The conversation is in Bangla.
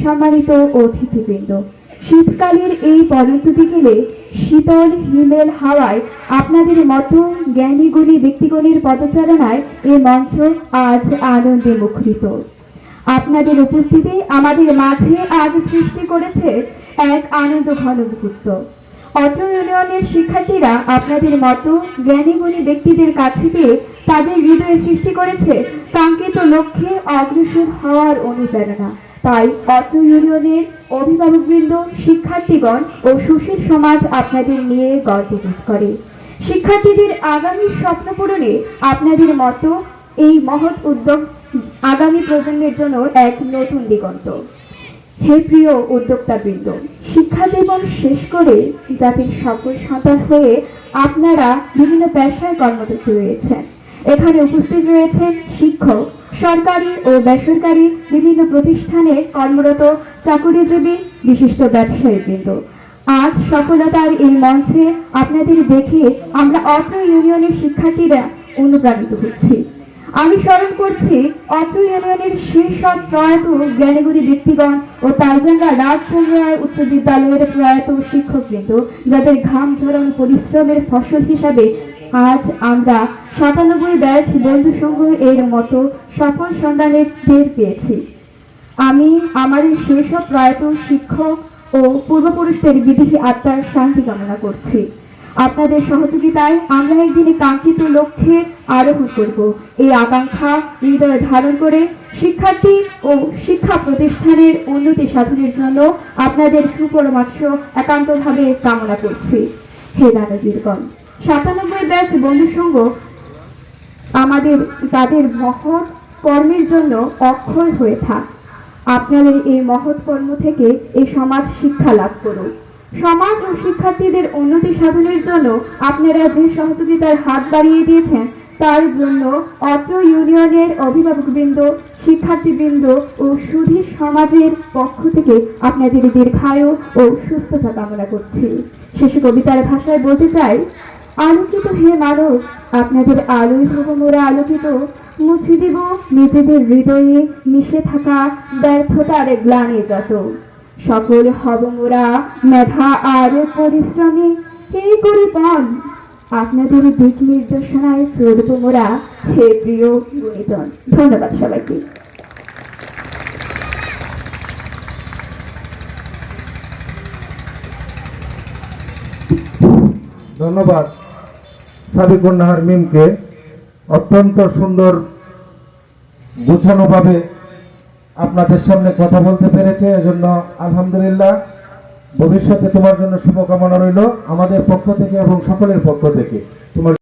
সম্মানিত অতিথিবৃন্দ, শীতকালের এই পরন্ত বিকেলে শীতল হিমেল হাওয়ায় আপনাদের মতো জ্ঞানী গুণী ব্যক্তিগণের পদচারণায় এ মঞ্চ আজ আনন্দে মুখরিত। আপনাদের উপস্থিতি আমাদের মাঝে আজ সৃষ্টি করেছে এক আনন্দ ঘন মুহূর্ত। অত্র ইউনিয়নের শিক্ষার্থীরা আপনাদের মতো জ্ঞানী গুণী ব্যক্তিদের কাছে পেয়ে তাদের হৃদয়ে সৃষ্টি করেছে কাঙ্ক্ষিত লক্ষ্যে অগ্রসর হওয়ার অনুপ্রেরণা। তাই অত্র ইউনিয়নের অভিভাবকবৃন্দ, শিক্ষার্থীগণ ও সুশীল সমাজ আপনাদের নিয়ে গর্ববোধ করে। শিক্ষার্থীদের আগামী স্বপ্ন পূরণে আপনাদের মতো এই মহৎ উদ্যোগ আগামী প্রজন্মের জন্য এক নতুন দিগন্ত। হে প্রিয় উদ্যোক্তাবৃন্দ, শিক্ষা জীবন শেষ করে জাতির সকল সন্তান হয়ে আপনারা বিভিন্ন পেশায় কর্মরত রয়েছেন। এখানে উপস্থিত রয়েছেন শিক্ষক সরকারি ও বেসরকারি বিভিন্ন প্রতিষ্ঠানে কর্মরত চাকুরিজীবী, বিশিষ্ট ব্যবসায়ীবৃন্দ। আজ সফলতার এই মঞ্চে আপনাদের দেখে আমরা অত্র ইউনিয়নের শিক্ষার্থীরা অনুপ্রাণিত হচ্ছি। আমি স্মরণ করছি, অত্র ইউনিয়নের সব প্রয়াত জ্ঞানীগুণী ব্যক্তিগণ ও তালজাঙ্গা রাজচন্দ্র রায় উচ্চ বিদ্যালয়ের প্রয়াত শিক্ষক শিক্ষকবৃন্দ, যাদের ঘাম ঝরানো পরিশ্রমের ফসল হিসাবে আজ আমরা সাতানব্বই ব্যাচ বন্ধু সংঘ এর মতো সফল সন্ধানের টের পেয়েছি। আমি আমার শৈশব প্রয়াত শিক্ষক ও পূর্বপুরুষদের বিদেহী আত্মার শান্তি কামনা করছি। আপনাদের সহযোগিতায় আমরা একদিনে কাঙ্ক্ষিত লক্ষ্যে আরোহণ করব। এই আকাঙ্ক্ষা হৃদয়ে ধারণ করে শিক্ষার্থী ও শিক্ষা প্রতিষ্ঠানের উন্নতি সাধনের জন্য আপনাদের সুপরামর্শ একান্তভাবে কামনা করছি। হে দাদাজিরগণ সাতানব্বই ব্যাচ বন্ধু সংঘ আমাদের, তাদের মহৎ কর্মের জন্য অক্ষয় হয়ে থাক। আপনাদের এই মহৎ কর্ম থেকে এই সমাজ শিক্ষা লাভ করুন। সমাজ ও শিক্ষার্থীদের উন্নতি সাধনের জন্য আপনারা যে সহযোগিতার হাত বাড়িয়ে দিয়েছেন, তার জন্য অত্র ইউনিয়নের অভিভাবকবৃন্দ, শিক্ষার্থীবৃন্দ ও সুধী সমাজের পক্ষ থেকে আপনাদের দীর্ঘায়ু ও সুস্থতা কামনা করছি। শেষে কবিতার ভাষায় বলতে চাই আলোকিত হে মানব আপনাদের আলোয় হব মোরা আলোকিত। মুছে দিব নিজেদের হৃদয়ে মিশে থাকা ব্যর্থতার গ্লানি যত। সকল হব মোরা মেধা আর পরিশ্রমে। কে করে পণ আপনাদের দিক নির্দেশনায় চলব মোরা। হে প্রিয় গুণিজন, ধন্যবাদ সবাইকে। ধন্যবাদ সাবিকন্যাহার মিমকে। অত্যন্ত সুন্দর গুছানোভাবে আপনাদের সামনে কথা বলতে পেরেছে, এজন্য আলহামদুলিল্লাহ। ভবিষ্যতে তোমার জন্য শুভকামনা রইল আমাদের পক্ষ থেকে এবং সকলের পক্ষ থেকে। তোমার